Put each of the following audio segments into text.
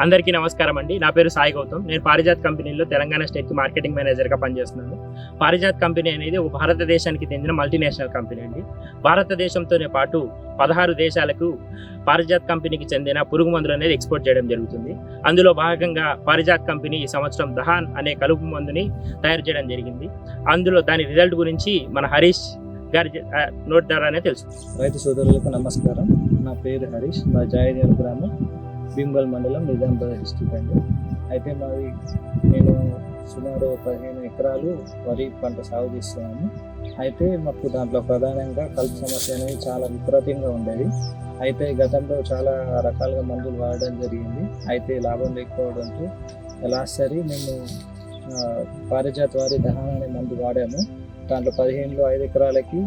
అందరికీ నమస్కారం అండి. నా పేరు సాయి గౌతమ్. నేను పారిజాత్ కంపెనీలో తెలంగాణ స్టేట్ మార్కెటింగ్ మేనేజర్గా పనిచేస్తున్నాను. పారిజాత్ కంపెనీ అనేది ఒక భారతదేశానికి చెందిన మల్టీనేషనల్ కంపెనీ అండి. భారతదేశంతోనే పాటు పదహారు దేశాలకు పారిజాత్ కంపెనీకి చెందిన పురుగు మందులు అనేది ఎక్స్పోర్ట్ చేయడం జరుగుతుంది. అందులో భాగంగా పారిజాత్ కంపెనీ ఈ సంవత్సరం దహాన్ అనే కలుపు మందుని తయారు చేయడం జరిగింది. అందులో దాని రిజల్ట్ గురించి మన హరీష్ గారి నోట్ ద్వారానే తెలుసు. రైతు సోదరులకు నమస్కారం. నా పేరు హరీష్. నా జాయిదేవ్ గ్రామం భీమ్గల్ మండలం నిజామాబాద్ డిస్టిక్ అండి. అయితే మాది నేను సుమారు పదిహేను ఎకరాలు వరి పంట సాగు చేస్తున్నాను అయితే మాకు దాంట్లో ప్రధానంగా కలుపు సమస్య అనేది చాలా విపరీతంగా ఉండేది. అయితే గతంలో చాలా రకాలుగా మందులు వాడడం జరిగింది. అయితే లాభం లేకపోవడంతో లాస్ట్ సరే మేము పారిజాత వారి దహన్ అనే మందు వాడాము. దాంట్లో పదిహేనులో ఐదు ఎకరాలకి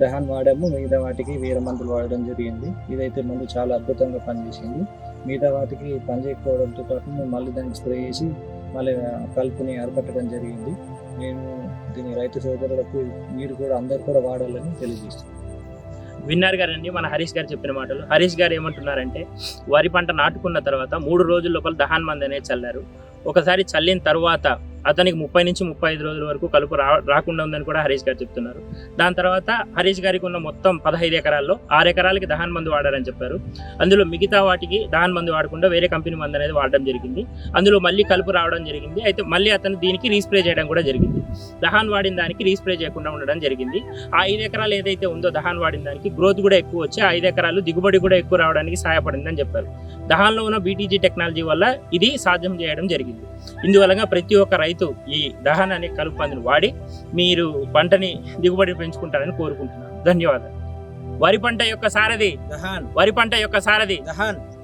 దహన్ వాడాము. మిగతా వాటికి వేరే మందులు వాడడం జరిగింది. ఇదైతే మందు చాలా అద్భుతంగా పనిచేసింది. మిగతా వాటికి పనిచేయకపోవడంతో పాటు మేము మళ్ళీ దాన్ని స్ప్రే చేసి మళ్ళీ కలుపుని అరపట్టడం జరిగింది. నేను దీని రైతు సోదరులకు మీరు కూడా అందరు కూడా వాడాలని తెలియజేస్తున్నాను విన్నారు గారండి మన హరీష్ గారు చెప్పిన మాటలు. హరీష్ గారు ఏమంటున్నారంటే వరి పంట నాటుకున్న తర్వాత మూడు రోజుల లోపల దహాన్ మంది అనేది చల్లారు. ఒకసారి చల్లిన తర్వాత అతనికి ముప్పై నుంచి ముప్పై ఐదు రోజుల వరకు కలుపు రా రాకుండా ఉందని కూడా హరీష్ గారు చెప్తున్నారు. దాని తర్వాత హరీష్ గారికి ఉన్న మొత్తం పదహైదు ఎకరాల్లో ఆరు ఎకరాలకి దహన్ మందు వాడారని చెప్పారు. అందులో మిగతా వాటికి దహన్ మందు వాడకుండా వేరే కంపెనీ మందు అనేది వాడడం జరిగింది. అందులో మళ్ళీ కలుపు రావడం జరిగింది. అయితే మళ్ళీ అతను దీనికి రీస్ప్రే చేయడం కూడా జరిగింది. దహాన్ వాడిన దానికి రీస్ప్రే చేయకుండా ఉండడం జరిగింది. ఆ ఐదు ఎకరాలు ఏదైతే ఉందో దహాన్ వాడిన దానికి గ్రోత్ కూడా ఎక్కువ వచ్చి ఐదు ఎకరాలు దిగుబడి కూడా ఎక్కువ రావడానికి సహాయపడిందని చెప్పారు. దహాన్లో ఉన్న బీటీజీ టెక్నాలజీ వల్ల ఇది సాధ్యం చేయడం జరిగింది. ఇందువలన ప్రతి ఒక్క రైతు ఈ దహన్ అనే కలుపు మందుని వాడి మీరు పంటని దిగుబడి పెంచుకుంటారని కోరుకుంటున్నాను. ధన్యవాదాలు. వరి పంట యొక్క సారథి దహాన్. వరి పంట యొక్క సారథి దహాన్.